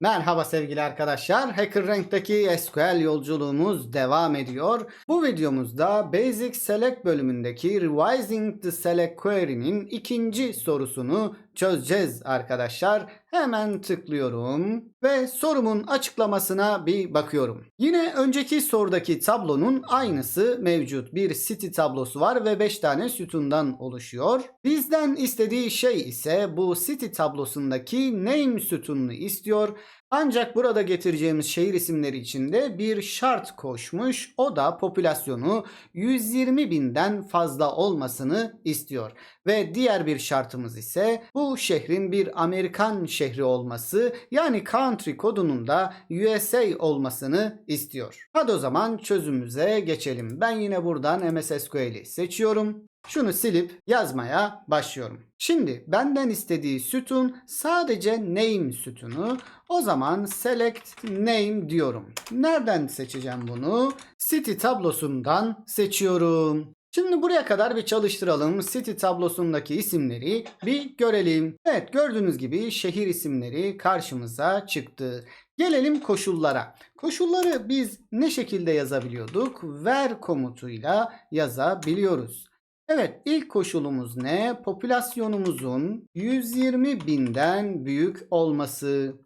Merhaba sevgili arkadaşlar. HackerRank'taki SQL yolculuğumuz devam ediyor. Bu videomuzda Basic Select bölümündeki Revising the Select Query'nin ikinci sorusunu çözeceğiz arkadaşlar. Hemen tıklıyorum ve sorumun açıklamasına bir bakıyorum. Yine önceki sorudaki tablonun aynısı mevcut. Bir city tablosu var ve 5 tane sütundan oluşuyor. Bizden istediği şey ise bu city tablosundaki name sütununu istiyor. Ancak burada getireceğimiz şehir isimleri içinde bir şart koşmuş. O da popülasyonu 120 binden fazla olmasını istiyor. Ve diğer bir şartımız ise bu şehrin bir Amerikan şehri olması yani country kodunun da USA olmasını istiyor. Hadi o zaman çözümümüze geçelim. Ben yine buradan MS SQL'i seçiyorum. Şunu silip yazmaya başlıyorum. Şimdi benden istediği sütun sadece name sütunu. O zaman select name diyorum. Nereden seçeceğim bunu? City tablosundan seçiyorum. Şimdi buraya kadar bir çalıştıralım. City tablosundaki isimleri bir görelim. Evet gördüğünüz gibi şehir isimleri karşımıza çıktı. Gelelim koşullara. Koşulları biz ne şekilde yazabiliyorduk? Ver komutuyla yazabiliyoruz. Evet ilk koşulumuz ne? Popülasyonumuzun 120 binden büyük olması.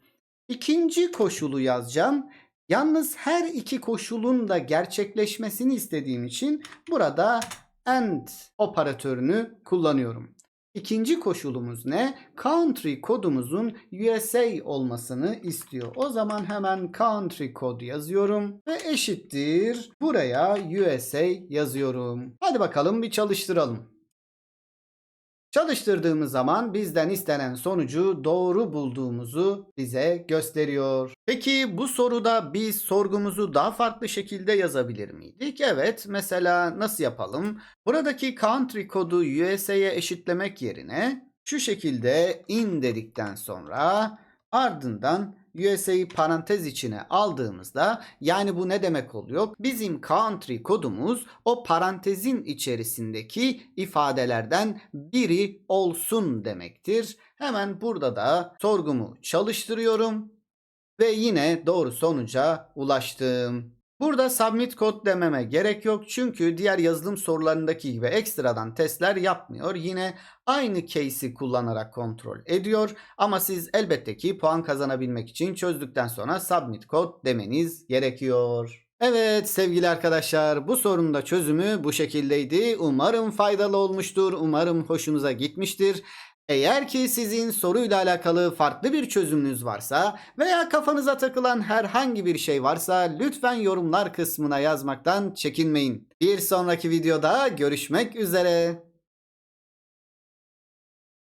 İkinci koşulu yazacağım. Yalnız her iki koşulun da gerçekleşmesini istediğim için burada AND operatörünü kullanıyorum. İkinci koşulumuz ne? Country kodumuzun USA olmasını istiyor. O zaman hemen country kod yazıyorum ve eşittir buraya USA yazıyorum. Hadi bakalım bir çalıştıralım. Çalıştırdığımız zaman bizden istenen sonucu doğru bulduğumuzu bize gösteriyor. Peki bu soruda biz sorgumuzu daha farklı şekilde yazabilir miydik? Evet, mesela nasıl yapalım? Buradaki country kodu USA'ya eşitlemek yerine şu şekilde in dedikten sonra ardından USA'yı parantez içine aldığımızda yani bu ne demek oluyor? Bizim country kodumuz o parantezin içerisindeki ifadelerden biri olsun demektir. Hemen burada da sorgumu çalıştırıyorum ve yine doğru sonuca ulaştım. Burada submit kod dememe gerek yok çünkü diğer yazılım sorularındaki gibi ekstradan testler yapmıyor. Yine aynı case'i kullanarak kontrol ediyor ama siz elbette ki puan kazanabilmek için çözdükten sonra submit kod demeniz gerekiyor. Evet sevgili arkadaşlar bu sorunun da çözümü bu şekildeydi. Umarım faydalı olmuştur. Umarım hoşunuza gitmiştir. Eğer ki sizin soruyla alakalı farklı bir çözümünüz varsa veya kafanıza takılan herhangi bir şey varsa lütfen yorumlar kısmına yazmaktan çekinmeyin. Bir sonraki videoda görüşmek üzere.